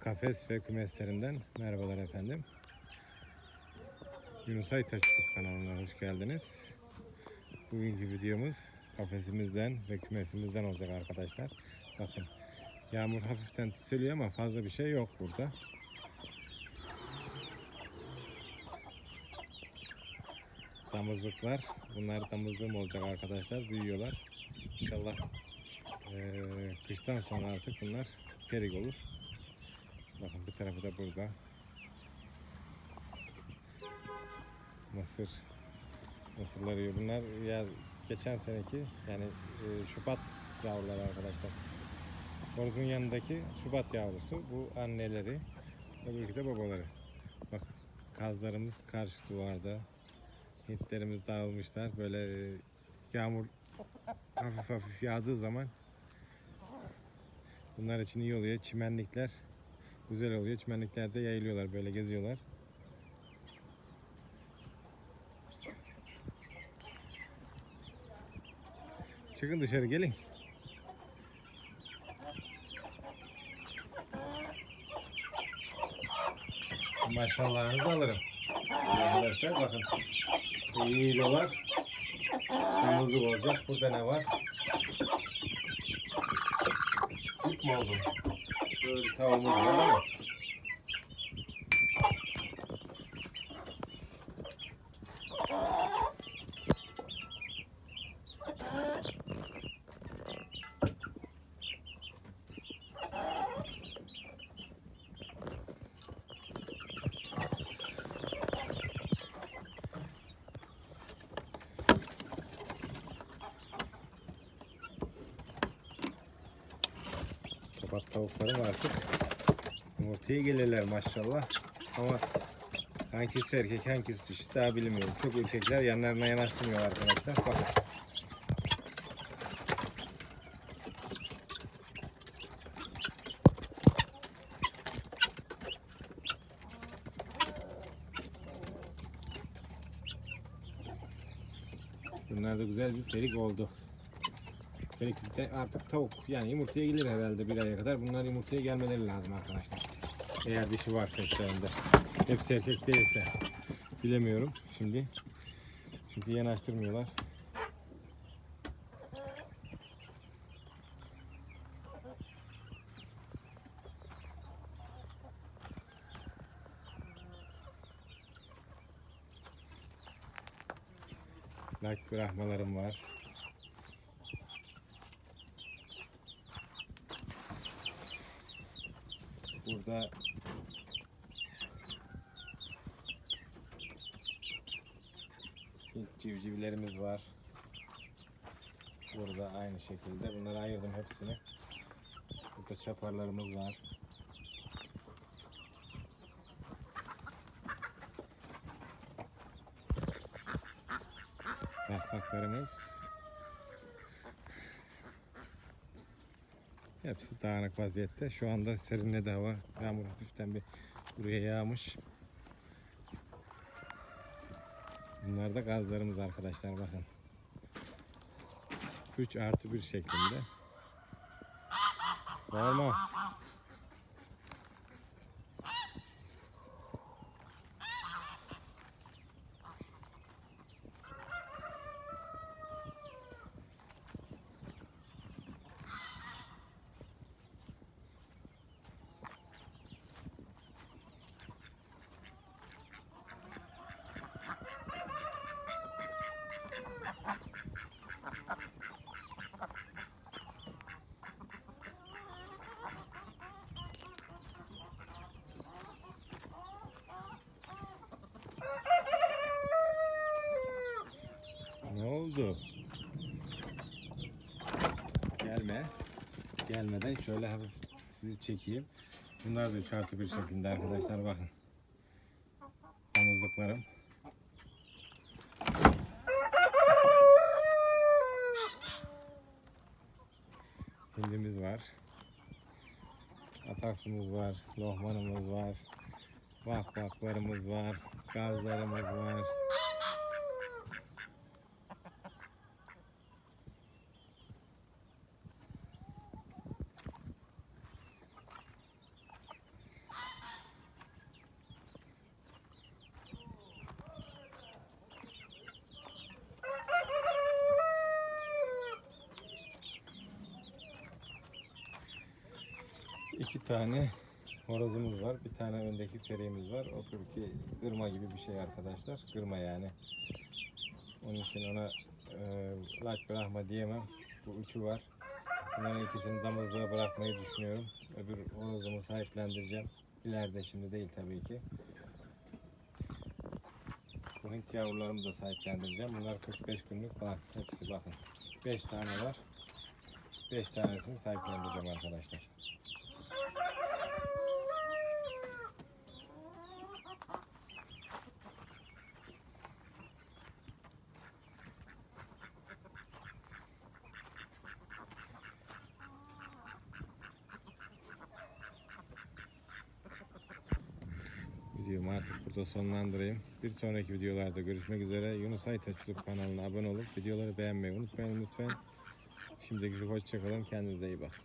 Kafes ve kümeslerinden merhabalar efendim. Yunus YouTube kanalına hoş geldiniz. Bugünkü videomuz kafesimizden ve kümesimizden olacak arkadaşlar. Bakın yağmur hafiften tiseliyor ama fazla bir şey yok burada. Damızlıklar. Bunlar damızlığım olacak arkadaşlar. Büyüyorlar. İnşallah eee, kıştan sonra artık bunlar perik olur. Bakın bir tarafı da burada. Mısır. Mısırlar yiyor. Bunlar ya geçen seneki yani e, Şubat yavruları arkadaşlar. Horozun yanındaki Şubat yavrusu. Bu anneleri. Öbürkü de babaları. Bak kazlarımız karşı duvarda. Hintlerimiz dağılmışlar. Böyle e, yağmur hafif hafif yağdığı zaman bunlar için iyi oluyor. Çimenlikler güzel oluyor. Çimenliklerde yayılıyorlar böyle geziyorlar. Çıkın dışarı gelin. Maşallahınızı alırım. Arkadaşlar bakın. İyi dolar. Damızlık olacak. Burada ne var? Kurt mu oldu? Böyle tavuğumuz var ama. Tavuklarım artık yumurtaya gelirler maşallah. Ama hangisi erkek hangisi dişi daha bilmiyorum. Çok erkekler yanlarına yanaştırmıyor arkadaşlar. Bakın. Bunlar da güzel bir ferik oldu. Ferik artık tavuk yani yumurtaya gelir herhalde bir aya kadar. Bunlar yumurtaya gelmeleri lazım arkadaşlar. Eğer dişi varsa içlerinde. Hepsi erkek değilse bilemiyorum şimdi. Çünkü yanaştırmıyorlar. Like bırakmalarım var. Burada Hint civcivlerimiz var. Burada aynı şekilde. Bunları ayırdım hepsini. Burada çaparlarımız var. Bakmaklarımız. Hepsi dağınık vaziyette. Şu anda serinledi hava. Yağmur hafiften bir buraya yağmış. Bunlar da gazlarımız arkadaşlar bakın. 3 artı 1 şeklinde. Bağırma. Ne oldu? Gelme. Gelmeden şöyle hafif sizi çekeyim. Bunlar da 3 artı bir şeklinde arkadaşlar bakın. Damızlıklarım. Hindimiz var. Ataksımız var. Lohmanımız var. Vakvaklarımız var. Gazlarımız var. İki tane horozumuz var. Bir tane öndeki ferimiz var. O türkü ırma gibi bir şey arkadaşlar. Kırma yani. Onun için ona e, laç bırakma diyemem. Bu üçü var. Bunların ikisini damızlığa bırakmayı düşünüyorum. Öbür horozumu sahiplendireceğim. İleride şimdi değil tabii ki. Bu Hint yavrularımı da sahiplendireceğim. Bunlar 45 günlük var. Hepsi bakın. 5 tane var. 5 tanesini sahiplendireceğim arkadaşlar. Videomu artık burada sonlandırayım. Bir sonraki videolarda görüşmek üzere. Yunus Aytaç kanalına abone olup videoları beğenmeyi unutmayın lütfen. Şimdilik hoşçakalın. Kendinize iyi bakın.